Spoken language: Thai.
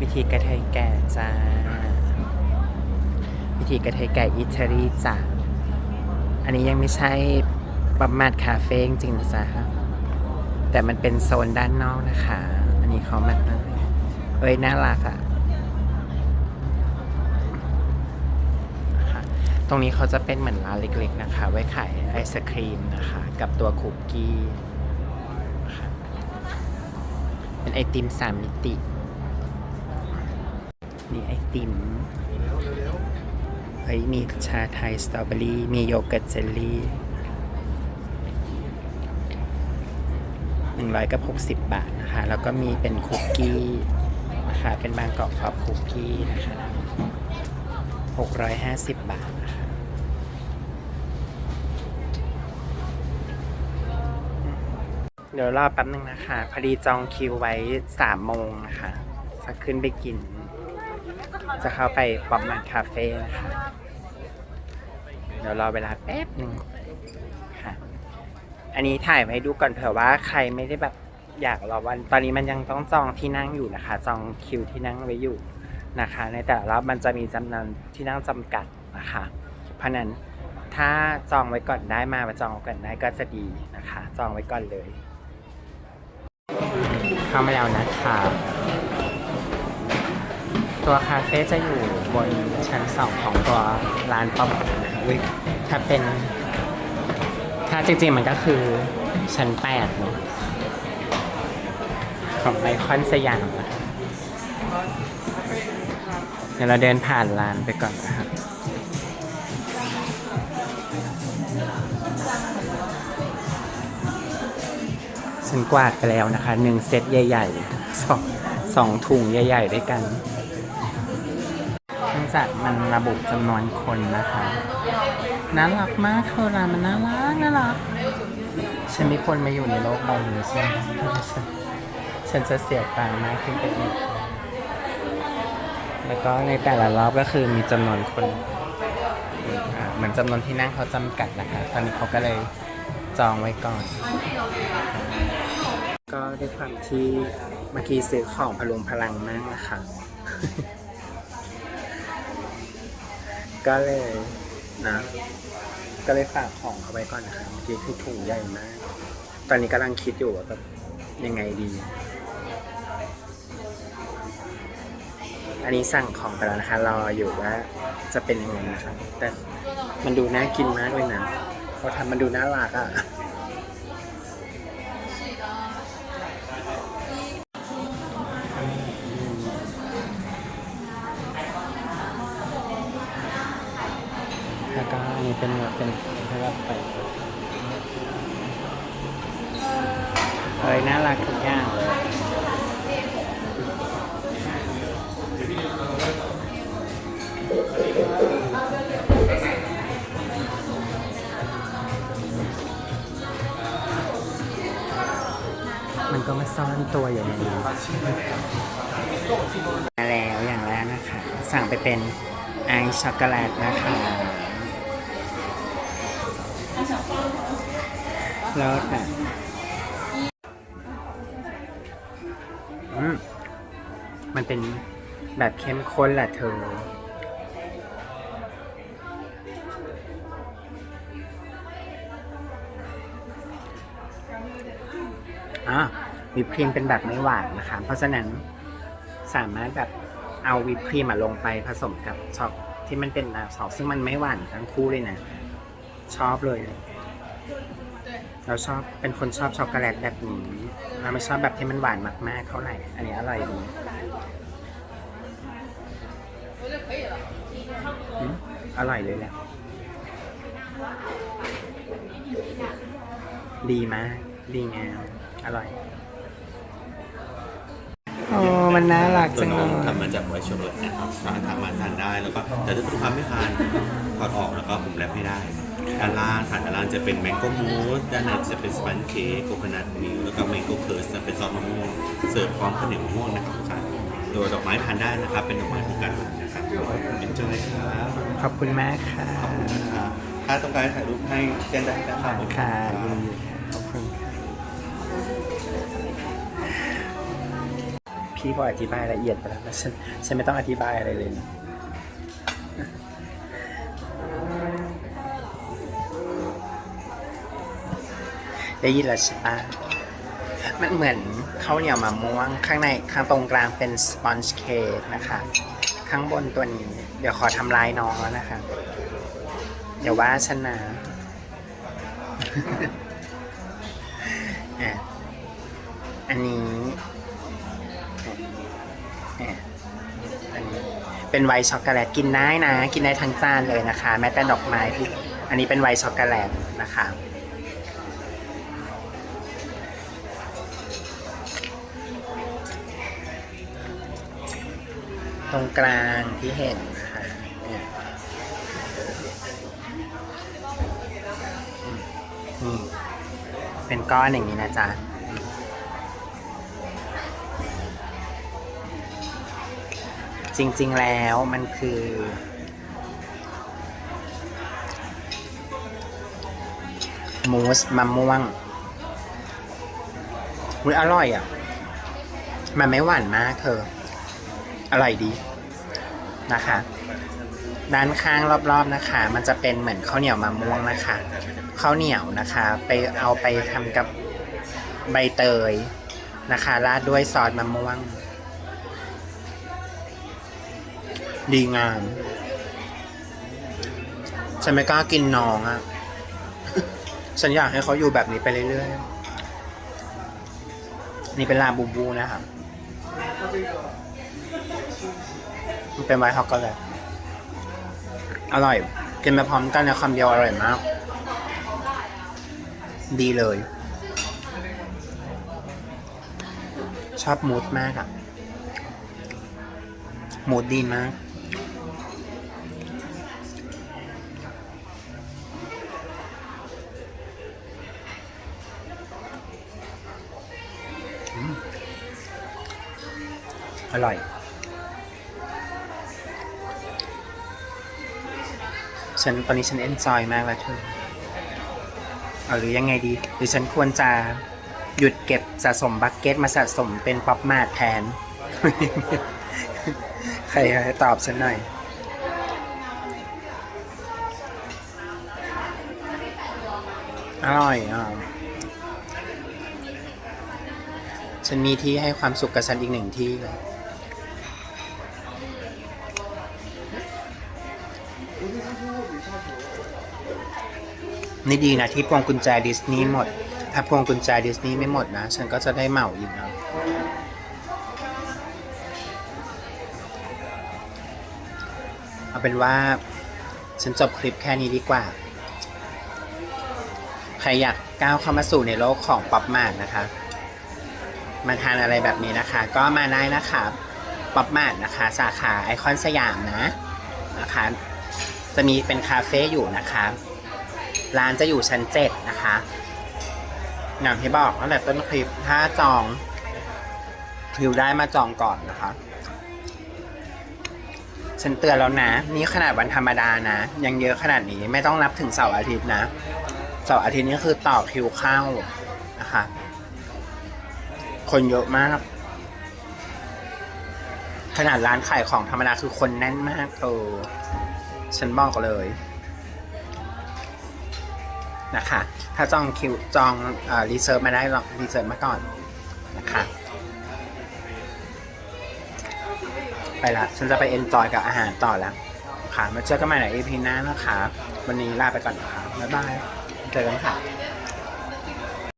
วิธีกระเทยแก่จ้า วิธีกระเทยแก่อิตาลีจ้าอันนี้ยังไม่ใช่บัมมาดคาเฟ่จริงนะจ้าแต่มันเป็นโซนด้านนอกนะคะ อันนี้เขามาเอ้ยน่ารักอะตรงนี้เขาจะเป็นเหมือนร้านเล็กๆนะคะ ไว้ขายไอศครีมนะคะ กับตัวคุกกี้ เป็นไอติมสามมิติ มีไอติมเฮ้ยมีชาไทยสตรอเบอรี่มีโยเกิร์ตเจลลี่หนึ่งร้อยกับหกสิบบาทนะคะ แล้วก็มีเป็นคุกกี้นะคะ เป็นบางกอกฟอบคุกกี้นะคะหกร้อยห้าสิบบาทนะคะเดี๋ยวรอแป๊บนึงนะคะ พอดีจองคิวไว้สามโมงนะคะ จะขึ้นไปกิน จะเข้าไปป๊อปมันคาเฟ่นะคะ เดี๋ยวรอเวลาแป๊บหนึ่งค่ะ อันนี้ถ่ายไว้ดูก่อนเผื่อว่าใครไม่ได้แบบอยากรอวัน ตอนนี้มันยังต้องจองที่นั่งอยู่นะคะ จองคิวที่นั่งไว้อยู่นะคะ ในแต่ละรอบมันจะมีจำนวนที่นั่งจำกัดนะคะ เพราะฉะนั้นถ้าจองไว้ก่อนได้มามาจองก่อนได้ก็จะดีนะคะ จองไว้ก่อนเลย เข้ามาแล้วนะคะ ตัวคาเฟ่จะอยู่บนชั้นสองของตัวร้านป๊อปนะถ้าเป็นถ้าจริงๆมันก็คือชั้นแปดเนาะของไอคอนสยามนะเดี๋ยวเราเดินผ่านร้านไปก่อนนะครับฉันกวาดไปแล้วนะคะหนึ่งเซตใหญ่ๆสองสองถุงใหญ่ ๆ ด้วยกัน จากมันระบุจำนวนคนนะคะน่ารักมากเธอรามันน่ารักน่ารักฉันมีคนมาอยู่ในโลกใบนี้ใช่ไหมฉันฉันจะเสียตังค์มากขึ้นไปอีกแล้วก็ในแต่ละรอบก็คือมีจำนวนคนเหมือนจำนวนที่นั่งเขาจำกัดนะคะ ตอนนี้เขาก็เลยจองไว้ก่อน ก็ด้วยความที่เมื่อกี้ซื้อของพลุงพลังมากนะคะ ก็เลยนะ ก็เลยฝากของเอาไว้ก่อนนะคะเมื่อกี้คือถุงใหญ่มาก ตอนนี้กำลังคิดอยู่ว่าแบบยังไงดี อันนี้สั่งของไปแล้วนะคะรออยู่ว่าจะเป็นยังไงนะคะแต่มันดูน่ากินมากเลยนะเขาทำมันดูน่ารักอะ เป็นแบบเป็นให้รับไปเฮ้ยน่ารักทุกอย่างเลยมันก็มาซ่อนตัวอยู่ในนี้มาแล้วอย่างแรกนะคะ สั่งไปเป็นไอช็อกโกแลตนะคะ แล้วแบบอืมมันเป็นแบบเข้มข้นแหละเธอ อ่าวิปครีมเป็นแบบไม่หวานนะคะ เพราะฉะนั้นสามารถแบบเอาวิปครีมลงไปผสมกับช็อกที่มันเป็นน้ำช็อกซึ่งมันไม่หวานทั้งคู่เลยนะ ชอบเลย เราชอบเป็นคนชอบช็อกโกแลตแบบนี้เราไม่ชอบแบบที่มันหวานมากๆเท่าไหร่ อันนี้อร่อยดีอืมอร่อยเลยแหละ ดีมากดีงามอร่อยโอ้มันน่ารักตัจัวงน้เลองยทำมาจากไวท์ช็อกโกแลตนะครับสามารถทำมาทานได้แล้วก็แต่ถ้าลูกค้าไม่ทานถอดออกแล้วก็ผมแรปให้ได้ ด้านล่างฐานด้านล่างจะเป็นแมงโก้มูสด้านในจะเป็นสปันเค้กโคโคนัทมิลแล้วก็แมงโก้เคิร์สจะเป็นซอสมะม่วงเสิร์ฟพร้อมข้าวเหนียวมะม่วงนะครับลูกค้าตัวดอกไม้ทานได้นะครับ เป็นดอกไม้ของกันนะครับ enjoy ครับขอบคุณมากค่ะครับถ้าต้องการให้ถ่ายรูปให้แจ้งได้นะครับค่ะยินดีค่ะขอบคุณค่ะพี่ก็อธิบายละเอียดไปแล้วนะฉันฉันไม่ต้องอธิบายอะไรเลยนะ ได้ยินแล้วใช่ปะมันเหมือนข้าวเหนียวมะม่วง ข้างในข้างตรงกลางเป็นสปอนจ์เค้กนะคะ ข้างบนตัวนี้ เดี๋ยวขอทำลายน้องแล้วนะคะ เดี๋ยวว่าฉันะอะอันนี้อะอันนี้เป็นไวช็อกโกแลตกินได้นะ กินได้ทั้งจานเลยนะคะ แม้แต่ดอกไม้ที่อันนี้เป็นไวช็อกโกแลตนะคะ ตรงกลางที่เห็นนะคะเนี่ยนี่เป็นก้อนอย่างนี้นะจ๊ะจริง ๆ แล้วมันคือ มูสมะม่วงอุ๊ยอร่อยอะ มันไม่หวานมากเธอ อร่อยดีนะคะ ด้านข้างรอบๆนะคะ มันจะเป็นเหมือนข้าวเหนียวมะม่วงนะคะข้าวเหนียวนะคะ ไปเอาไปทำกับใบเตยนะคะราดด้วยซอสมะม่วง ดีงามฉันไม่กล้ากินน้องอะ่ะ ฉันอยากให้เขาอยู่แบบนี้ไปเรื่อยๆ นี่เป็นลาบูบูนะครับ มันเป็นไวท์ช็อกโกแลตอร่อย กินไปพร้อมกันในคำเดียวอร่อยมาก ดีเลย ชอบมูดมากอะมูดดีมากอร่อย ฉันตอนนี้ฉันเอนจอยมากแล้วเธอเอาหรือยังไงดี หรือฉันควรจะหยุดเก็บสะสมบักเก็ตมาสะสมเป็นป๊อปมาดแทน ใครตอบฉันหน่อย อร่อยอะฉันมีที่ให้ความสุขกับฉันอีกหนึ่งที่เลย นี่ดีนะที่พวงกุญแจดิสนีย์หมด ถ้าพวงกุญแจดิสนีย์ไม่หมดนะ ฉันก็จะได้เหมาอีกนะเอาเป็นว่า ฉันจบคลิปแค่นี้ดีกว่า ใครอยากก้าวเข้ามาสู่ในโลกของป๊อปมาร์ทนะคะ มาทานอะไรแบบนี้นะคะ ก็มาได้นะคะป๊อปมาร์ทนะคะ สาขาไอคอนสยามนะนะคะ จะมีเป็นคาเฟ่อยู่นะคะ ร้านจะอยู่ชั้นเจ็ดนะคะอย่างที่บอกตั้งแต่ต้นคลิปถ้าจองคิวได้มาจองก่อนนะคะ ฉันเตือนแล้วนะ นี่ขนาดวันธรรมดานะ ยังเยอะขนาดนี้ไม่ต้องนับถึงเสาร์อาทิตย์นะเสาร์อาทิตย์นี้คือต่อคิวเข้านะคะ คนเยอะมาก ขนาดร้านขายของธรรมดาคือคนแน่นมากเออฉันบอกเลย นะคะ ถ้าจองคิวจองรีเซิร์ฟมาได้ลองรีเซิร์ฟมาก่อนนะคะ ไปละฉันจะไปเอนจอยกับอาหารต่อแล้วค่ะมาเจอกันใหม่ใน EP หน้านะคะ วันนี้ลาไปก่อนนะคะบ๊ายบาย เจอกันค่ะ